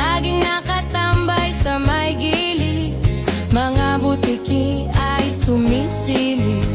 Laging nakatambay sa may gili Mga butiki ay sumisili.